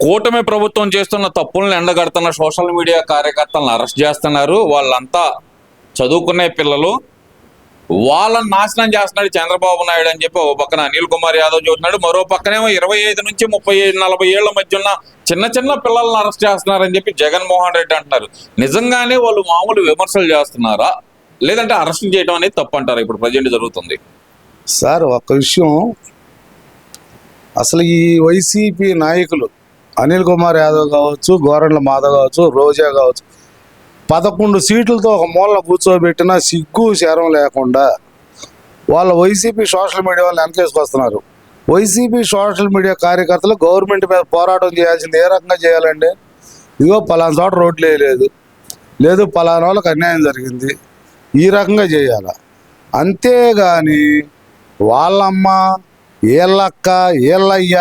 కూటమి ప్రభుత్వం చేస్తున్న తప్పులను ఎండగడుతున్న సోషల్ మీడియా కార్యకర్తలను అరెస్ట్ చేస్తున్నారు. వాళ్ళంతా చదువుకునే పిల్లలు. వాళ్ళని నాశనం చేస్తున్నాడు చంద్రబాబు నాయుడు అని చెప్పి ఒక పక్కన అనిల్ కుమార్ యాదవ్ చెబుతున్నాడు మరో పక్కనేమో ఇరవై ఐదు నుంచి ముప్పై ఐదు నలభై ఏళ్ళ మధ్య ఉన్న చిన్న చిన్న పిల్లల్ని అరెస్ట్ చేస్తున్నారని చెప్పి జగన్మోహన్ రెడ్డి అంటున్నారు నిజంగానే వాళ్ళు మామూలు విమర్శలు చేస్తున్నారా? లేదంటే అరెస్ట్ చేయడం అనేది తప్పు అంటారా ఇప్పుడు ప్రజెంట్ జరుగుతుంది. సార్ ఒక విషయం. అసలు ఈ వైసీపీ నాయకులు అనిల్ కుమార్ యాదవ్ కావచ్చు గోరంట్ల మాధవ్ కావచ్చు రోజా కావచ్చు. పదకొండు సీట్లతో ఒక మూలన కూర్చోబెట్టిన సిగ్గు శరం లేకుండా వాళ్ళ వైసీపీ సోషల్ మీడియా వాళ్ళు వెనకేసుకొస్తున్నారు. వైసీపీ సోషల్ మీడియా కార్యకర్తలు గవర్నమెంట్ మీద పోరాటం చేయాల్సింది ఏ రకంగా చేయాలండి ఇదిగో పలానా చోట రోడ్లు వేయలేదు లేదు పలానా వాళ్ళకి అన్యాయం జరిగింది ఈ రకంగా చేయాల. అంతేగాని వాళ్ళమ్మ వీళ్ళక్క వీళ్ళయ్య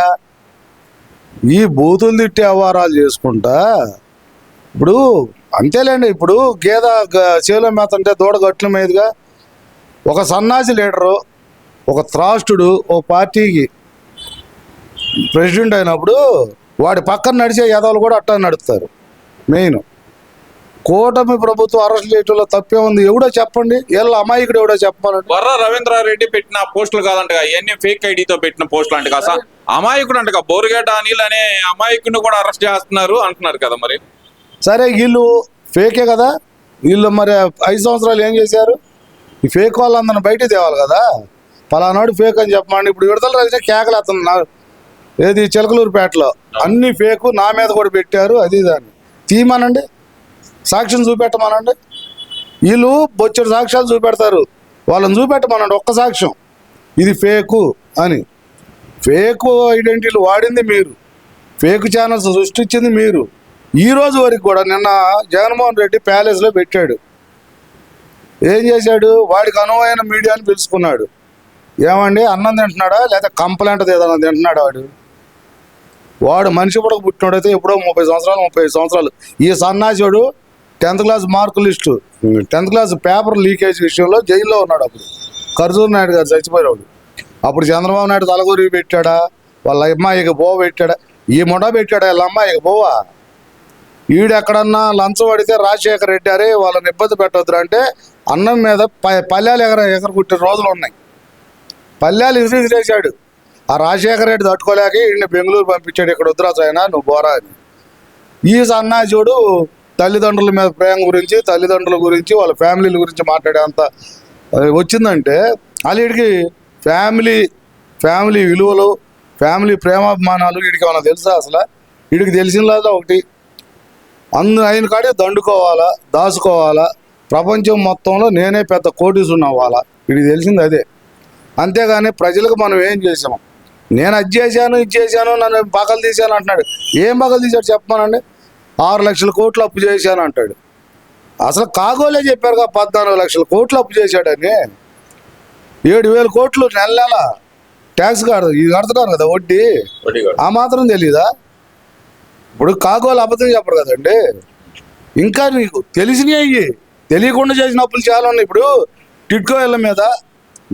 ఈ బూతులు తిట్టే వ్యవహారాలు చేసుకుంటా ఇప్పుడు అంతేలేండి ఇప్పుడు గేద గ- చేలో మేత అంటే దూడ గట్ల మీదుగా ఒక సన్నాసి లీడరు ఒక త్రాష్టుడు ఓ పార్టీకి ప్రెసిడెంట్ అయినప్పుడు వాడి పక్కన నడిచే యాదవులు కూడా అట్టా నడుపుతారు మెయిన్. కూటమి ప్రభుత్వం అరెస్ట్ చేయడంలో తప్పే ఉంది. ఎవడో చెప్పండి. వీళ్ళ అమాయకుడు ఎవడో చెప్పాలంటే వర్ర రవీంద్రారెడ్డి పెట్టిన పోస్టులు కాదంట ఇవన్నీ ఫేక్ ఐడితో పెట్టిన పోస్టులు అంటే కాసా అమాయకుడు అంట బోరుగేట అనిల్ అనే అమాయకుడిని కూడా అరెస్ట్ చేస్తున్నారు అంటున్నారు కదా మరి. సరే వీళ్ళు ఫేకే కదా? వీళ్ళు మరి ఐదు సంవత్సరాలు ఏం చేశారు? ఈ ఫేక్ వాళ్ళందరిని బయట తేవాలి కదా? పలానాడు ఫేక్ అని చెప్పమండి. ఇప్పుడు విడుదల రాజే కేకలు అతను నా ఏది చిలకలూరుపేటలో. అన్ని ఫేకు నా మీద కూడా పెట్టారు. అది దాన్ని తీయమనండి. సాక్ష్యం చూపెట్టమనండి. వీళ్ళు బొచ్చడు సాక్ష్యాలు చూపెడతారు. వాళ్ళని చూపెట్టమనండి ఒక్క సాక్ష్యం. ఇది ఫేకు అని. ఫేక్ ఐడెంటిటీలు వాడింది మీరు. ఫేక్ ఛానల్స్ సృష్టించింది మీరు. ఈ రోజు వరకు కూడా నిన్న జగన్మోహన్ రెడ్డి ప్యాలెస్లో పెట్టాడు. ఏం చేశాడు? వాడికి అనువైన మీడియాని పిలుచుకున్నాడు. ఏమండి? అన్నం తింటున్నాడా? లేదా కంప్లైంట్ ఏదైనా తింటున్నాడా వాడు? వాడు మనిషి కూడా పుట్టినాడైతే ఎప్పుడో ముప్పై సంవత్సరాలు ముప్పై సంవత్సరాలు. ఈ సన్నాసుడు tenth class mark list. Tenth class paper leakage విషయంలో జైల్లో ఉన్నాడు అప్పుడు. ఖర్జూర్ నాయుడు గారు చచ్చిపోయాడు అప్పుడు చంద్రబాబు నాయుడు తలగూరి పెట్టాడా? వాళ్ళ అమ్మాయికి బోవ పెట్టాడా? ఈ మొడ పెట్టాడా? వాళ్ళ అమ్మాయికి బోవా? ఈడెక్కడన్నా లంచం పడితే రాజశేఖర రెడ్డి అరే వాళ్ళని ఇబ్బంది పెట్టొద్దు అంటే అన్నం మీద ప- పల్లెలు ఎగర ఎగర రోజులు ఉన్నాయి. పల్లెలు ఇసిరిసిరేసాడు ఆ రాజశేఖర రెడ్డి తట్టుకోలేక ఈయన బెంగళూరు పంపించాడు. ఇక్కడ వద్దురాజు ఆయన నువ్వు బోరా అని. ఈ సన్నాజుడు తల్లిదండ్రుల మీద ప్రేమ గురించి తల్లిదండ్రుల గురించి వాళ్ళ ఫ్యామిలీల గురించి మాట్లాడేంత వచ్చిందంటే వాళ్ళకి ఫ్యామిలీ ఫ్యామిలీ విలువలు ఫ్యామిలీ ప్రేమాభిమానాలు వీడికి ఏమైనా తెలుసా అసలు? వీడికి తెలిసినదా ఒకటి. అందు ఆయన కాడే దండుకోవాలా దాచుకోవాలా ప్రపంచం మొత్తంలో నేనే పెద్ద కోటీసుని వాళ్ళ వీడికి తెలిసింది అదే. అంతేగాని ప్రజలకు మనం ఏం చేసాం? నేను అది చేశాను ఇది చేశాను నన్ను పగలు తీశాను అంటున్నాడు. ఏం పగలు తీశాడు చెప్పమానండి? ఆరు లక్షల కోట్లు అప్పు చేశాను అంటాడు. అసలు కాగోలే చెప్పారు కదా పద్నాలుగు లక్షల కోట్లు అప్పు చేశాడని. ఏడు వేల కోట్లు నెల నెల ట్యాక్స్ కడ ఇది కడుతున్నారు కదా వడ్డీ. ఆ మాత్రం తెలీదా? ఇప్పుడు కాగోలు అబద్ధం చెప్పరు కదండి. ఇంకా నీకు తెలిసినవి అయ్యి తెలియకుండా చేసిన అప్పులు చాలా ఉన్నాయి. ఇప్పుడు టిట్కో ఇళ్ళ మీద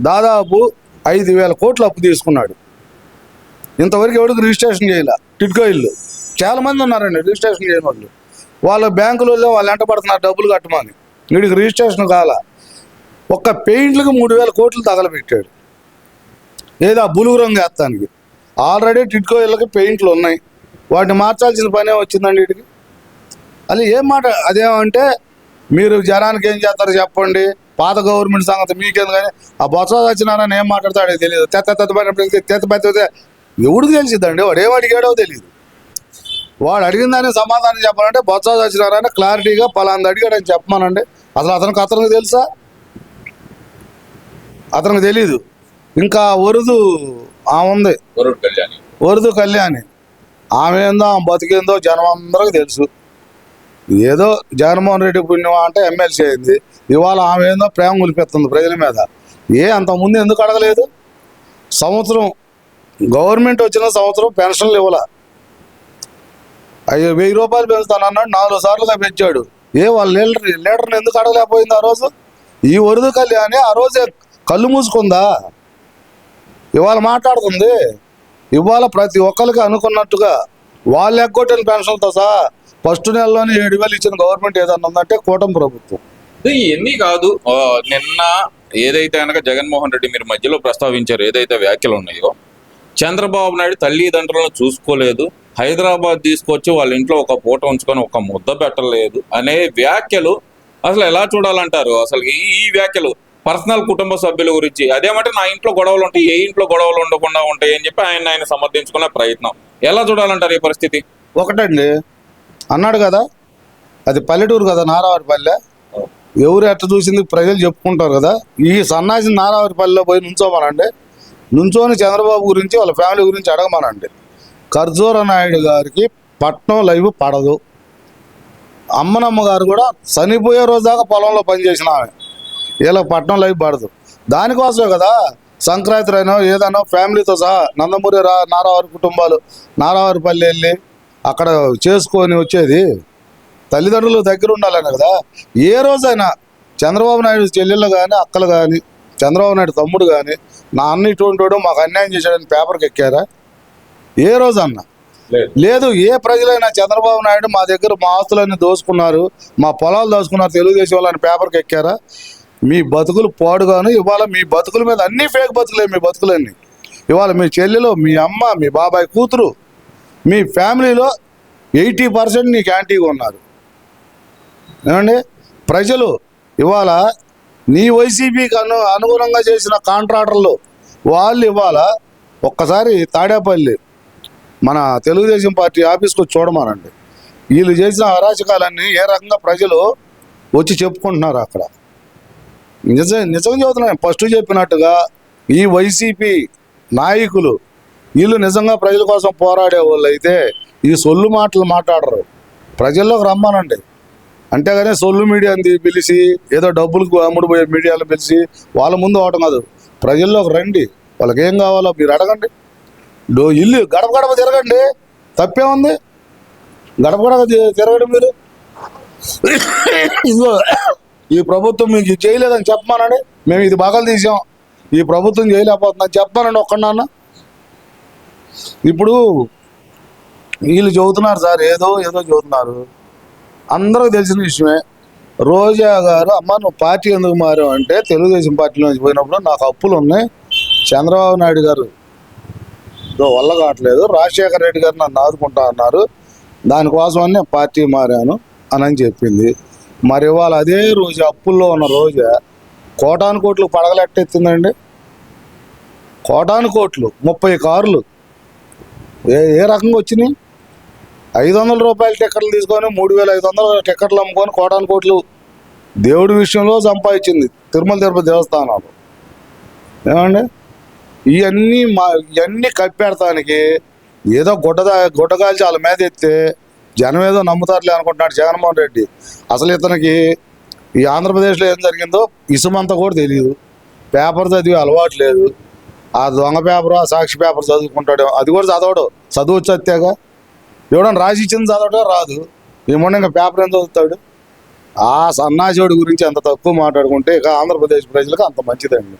దాదాపు ఐదు వేల కోట్లు అప్పు తీసుకున్నాడు. ఇంతవరకు ఎవరికి రిజిస్ట్రేషన్ చేయాల టిట్కో ఇల్లు చాలా మంది ఉన్నారండి రిజిస్ట్రేషన్ చేయని వాళ్ళు. వాళ్ళ బ్యాంకులలో వాళ్ళు ఎంటపడుతున్నారు డబ్బులు కట్టమని. వీడికి రిజిస్ట్రేషన్ కాల. ఒక్క పెయింట్లకు మూడు వేల కోట్లు తగలబెట్టాడు. లేదా బులుగు రంగు వేస్తానికి. ఆల్రెడీ టిట్కో ఇళ్ళకి పెయింట్లు ఉన్నాయి. వాటిని మార్చాల్సిన పనే వచ్చిందండి వీటికి అది ఏం మాట అదేమంటే మీరు జనానికి ఏం చేస్తారో చెప్పండి. పాత గవర్నమెంట్ సంగతి మీకేం కానీ ఆ బొత్స సత్యనారాయణ ఏం మాట్లాడతాడో తెలియదు. తెత్త తెత్త పడినప్పుడు తెత్త పెద్ద ఎవడికి తెలిసిద్దండి? వాడు ఏం అడిగాడో తెలియదు. వాడు అడిగిన దానికి సమాధానం చెప్పాలంటే బొత్స సత్యనారాయణ క్లారిటీగా పలాంది అడిగాడని చెప్పమానండి. అసలు అతనికి అతనికి తెలుసా? అతనికి తెలీదు. ఇంకా ఉరుదు ఆ ఉంది. వరుణ్ కళ్యాణి. ఆమె ఏందో ఆమె బతికేందో జనం అందరికి తెలుసు. ఏదో జగన్మోహన్ రెడ్డి పుణ్యం అంటే ఎమ్మెల్సీ అయింది. ఇవాళ ఆమె ఏందో ప్రేమ గులిపెత్తుంది ప్రజల మీద. ఏ అంత ముందు ఎందుకు అడగలేదు? సంవత్సరం గవర్నమెంట్ వచ్చిన సంవత్సరం పెన్షన్లు ఇవ్వాల. అయ్యో వెయ్యి రూపాయలు పెంచుతానన్నాడు నాలుగు సార్లుగా పెంచాడు. ఏ వాళ్ళ లీడర్ లీడర్ని ఎందుకు అడగలేకపోయింది ఆ రోజు? ఈ వరుదు కళ్యాణి ఆ రోజే కళ్ళు మూసుకుందా? ఇవాళ మాట్లాడుతుంది. ఇవాళ ప్రతి ఒక్కరికి అనుకున్నట్టుగా వాళ్ళు ఎగ్గొట్టిన పెన్షన్లతో సహా ఫస్ట్ నెలలోనే ఏడు వేలు ఇచ్చిన గవర్నమెంట్ ఏదన్నా ఉందంటే కూటమి ప్రభుత్వం. ఇవన్నీ కాదు. నిన్న ఏదైతే అనగా జగన్మోహన్ రెడ్డి మీరు మధ్యలో ప్రస్తావించారు ఏదైతే వ్యాఖ్యలు ఉన్నాయో చంద్రబాబు నాయుడు తల్లిదండ్రులను చూసుకోలేదు. హైదరాబాద్ తీసుకొచ్చి వాళ్ళ ఇంట్లో ఒక పూట ఉంచుకొని ఒక ముద్ద పెట్టలేదు అనే వ్యాఖ్యలు అసలు ఎలా చూడాలంటారు? అసలు ఈ వ్యాఖ్యలు పర్సనల్ కుటుంబ సభ్యుల గురించి. అదేమంటే నా ఇంట్లో గొడవలు ఉంటాయి ఏ ఇంట్లో గొడవలు ఉండకుండా ఉంటాయి అని చెప్పి ఆయన ఆయన సమర్థించుకునే ప్రయత్నం. ఎలా చూడాలంటారు ఈ పరిస్థితి? ఒకటండి అన్నాడు కదా అది పల్లెటూరు కదా నారావారిపల్లె ఎవరు ఎట్ట చూసింది ప్రజలు చెప్పుకుంటారు కదా. ఈ సన్నాసి నారావారిపల్లెలో పోయి నుంచోమనండి. నుంచోని చంద్రబాబు గురించి వాళ్ళ ఫ్యామిలీ గురించి అడగమనండి. ఖర్జూర నాయుడు గారికి పట్నం లైవ్ పడదు. అమ్మనమ్మ గారు కూడా చనిపోయే రోజు దాకా పొలంలో పనిచేసిన ఆమె. ఇలా పట్నం లైవ్ పడదు. దానికోసమే కదా సంక్రాంతి అయినా ఏదైనా ఫ్యామిలీతో సహా నందమూరి రా నారావారి కుటుంబాలు నారావారిపల్లి వెళ్ళి అక్కడ చేసుకొని వచ్చేది తల్లిదండ్రులు దగ్గర ఉండాలని కదా. ఏ రోజైనా చంద్రబాబు నాయుడు చెల్లెళ్ళు కానీ అక్కలు కానీ చంద్రబాబు నాయుడు తమ్ముడు కానీ నా అన్న ఇటువంటి మాకు అన్యాయం చేశాడని పేపర్కి ఎక్కారా? ఏ రోజు అన్న లేదు. లేదు ఏ ప్రజలైనా చంద్రబాబు నాయుడు మా దగ్గర మా ఆస్తులన్నీ దోసుకున్నారు మా పొలాలు దోసుకున్నారు తెలుగుదేశం వాళ్ళని పేపర్కి ఎక్కారా? మీ బతుకులు పాడుగాను ఇవాళ మీ బతుకుల మీద అన్ని ఫేక్ బతుకులే మీ బతుకులన్నీ. ఇవాళ మీ చెల్లెలు మీ అమ్మ మీ బాబాయ్ కూతురు మీ ఫ్యామిలీలో ఎయిటీ పర్సెంట్ నీకు యాంటీగా ఉన్నారు. ఏమండి? ప్రజలు ఇవాళ నీ వైసీపీకి అను అనుగుణంగా చేసిన కాంట్రాక్టర్లు వాళ్ళు ఇవాళ ఒక్కసారి తాడేపల్లి మన తెలుగుదేశం పార్టీ ఆఫీస్కి వచ్చి చూడమానండి. వీళ్ళు చేసిన అరాచకాలన్నీ ఏ రకంగా ప్రజలు వచ్చి చెప్పుకుంటున్నారు అక్కడ? నిజం నిజం చెబుతున్నాను ఫస్ట్ చెప్పినట్టుగా ఈ వైసీపీ నాయకులు వీళ్ళు నిజంగా ప్రజల కోసం పోరాడే వాళ్ళు అయితే ఈ సొల్లు మాటలు మాట్లాడరు. ప్రజల్లోకి రమ్మనండి. అంతేగానే సొల్లు మీడియాని పిలిచి ఏదో డబ్బులకు అమ్ముడుపోయే మీడియాలు పిలిచి వాళ్ళ ముందు అవటం కాదు. ప్రజల్లోకి రండి. వాళ్ళకి ఏం కావాలో మీరు అడగండి. ఇల్లు గడప గడప తిరగండి. తప్పే ఉంది గడప గడప తి- తిరగడం మీరు? ఇదిగో ఈ ప్రభుత్వం మీకు ఇది చేయలేదని చెప్పమానండి. మేము ఇది బాగా తీసాం. ఈ ప్రభుత్వం చేయలేకపోతుందని చెప్పానండి ఒక్కడన్నా ఇప్పుడు వీళ్ళు చెబుతున్నారు సార్ ఏదో ఏదో చెబుతున్నారు అందరికి తెలిసిన విషయమే. రోజా గారు అమ్మ నువ్వు పార్టీ ఎందుకు మారావు? అంటే తెలుగుదేశం పార్టీలో పోయినప్పుడు నాకు అప్పులు ఉన్నాయి. చంద్రబాబు నాయుడు గారు వల్ల కావట్లేదు. రాజశేఖర రెడ్డి గారు నన్ను ఆదుకుంటా అన్నారు. దానికోసమని నేను పార్టీ మారాను అని అని చెప్పింది. మరి ఇవాళ అదే రోజు అప్పుల్లో ఉన్న రోజా కోటాను కోట్లు పడగలెట్టెత్తిందండి. కోటాను కోట్లు ముప్పై కార్లు. ఏ ఏ రకంగా వచ్చినాయి? ఐదు వందల రూపాయల టికెట్లు తీసుకొని మూడు వేల ఐదు వందల టిక్కెట్లు అమ్ముకొని కోటాను కోట్లు దేవుడి విషయంలో సంపాదించింది తిరుమల తిరుపతి దేవస్థానాలు. ఏమండి? ఇవన్నీ మా ఇవన్నీ కప్పెడతానికి ఏదో గుడ్డ గుడ్డగాల్చి వాళ్ళ మీద ఎత్తే జనం ఏదో నమ్ముతారులే అనుకుంటున్నాడు జగన్మోహన్ రెడ్డి. అసలు ఇతనికి ఈ ఆంధ్రప్రదేశ్లో ఏం జరిగిందో ఇసుమంతా కూడా తెలియదు పేపర్ చదివి అలవాటు లేదు. ఆ దొంగ పేపర్ ఆ సాక్షి పేపర్ చదువుకుంటాడు. అది కూడా చదవడు. చదువు వచ్చేగా ఎవడన్నా రాసి ఇచ్చింది చదవడం రాదు. ఏమన్నా ఇంకా పేపర్ ఏం చదువుతాడు? ఆ సన్నాసివాడి గురించి అంత తక్కువ మాట్లాడుకుంటే ఇక ఆంధ్రప్రదేశ్ ప్రజలకు అంత మంచిదండి.